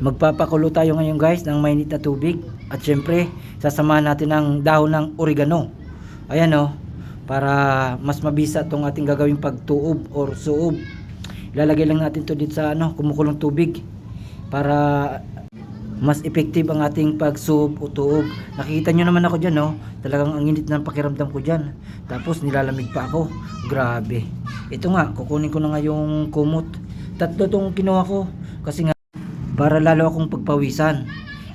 Magpapakulo tayo ngayon guys ng mainit na tubig. At syempre, sasamahan natin ng dahon ng oregano. Ayan o. para mas mabisa itong ating gagawing pagtuob or suob. Ilalagay lang natin to dito sa ano, kumukulong tubig. Para mas effective ang ating pagsuob o tuob. Nakikita nyo naman ako dyan no. Talagang ang init ng pakiramdam ko dyan. Tapos nilalamig pa ako. Grabe. Ito nga, kukunin ko na nga yung kumot. Tatlo tong kinuha ko. Kasi nga para lalo akong pagpawisan.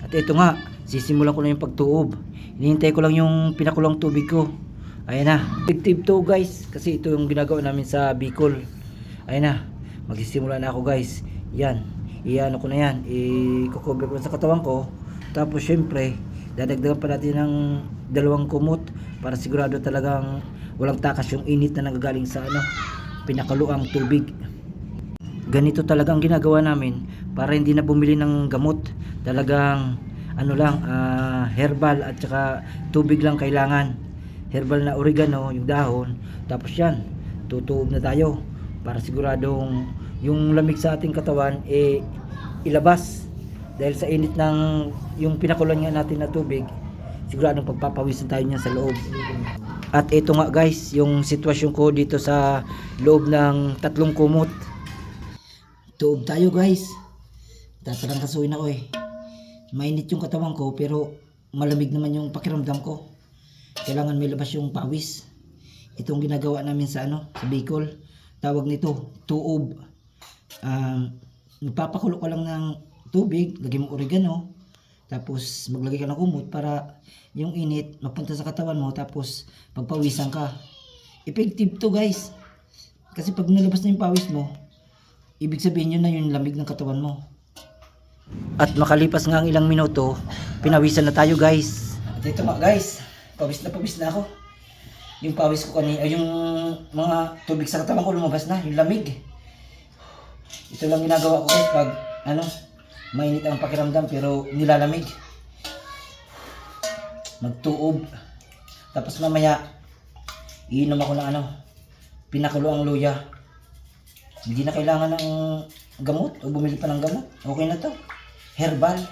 At ito nga, sisimulan ko na yung pagtuob. Hinihintay ko lang yung pinakulong tubig ko. Ayan na. Effective to guys. Kasi ito yung ginagawa namin sa Bicol. Ayan na. Magsisimula na ako guys. Yan. Iano ko na yan. I-cover ko sa katawan ko. Tapos syempre, dadagdagan pa natin ng dalawang kumot para sigurado talagang walang takas yung init na nagagaling sa ano, pinakaluang tubig ganito talaga ang ginagawa namin para hindi na bumili ng gamot. Talagang ano lang ah, herbal at saka tubig lang kailangan. Herbal na oregano yung dahon. Tapos yan tutuob na tayo para siguradong yung lamig sa ating katawan eh ilabas. Dahil sa init ng yung pinakulan nga natin na tubig siguradong pagpapawisan tayo niyan sa loob. At ito nga guys yung sitwasyon ko dito sa loob ng tatlong kumot. Tuob tayo guys. Tatarangkasuin ako eh. Mainit yung katawan ko pero malamig naman yung pakiramdam ko. Kailangan may labas yung pawis. Itong ginagawa namin sa ano, sa Bicol. Tawag nito, tuob. Um, magpapakulo ka lang ng tubig, lagyan mo oregano, tapos maglagay ka ng kumot para yung init mapunta sa katawan mo tapos pagpawisan ka. Effective to guys. Kasi pag nalabas na yung pawis mo, ibig sabihin yun na yung lamig ng katawan mo. At makalipas nga ang ilang minuto, pinawisan na tayo guys. At ito nga guys, pawis na pawis na ako. Yung pawis ko kanina, ay yung mga tubig sa katawan ko lumabas na, yung lamig. Ito lang ginagawa ko guys pag ano, mainit ang pakiramdam pero nilalamig. Magtuob. Tapos mamaya, iinom ako ng ano, pinakulo ang luya. Hindi na kailangan ng gamot o bumili pa ng gamot. Okay na to. Herbal.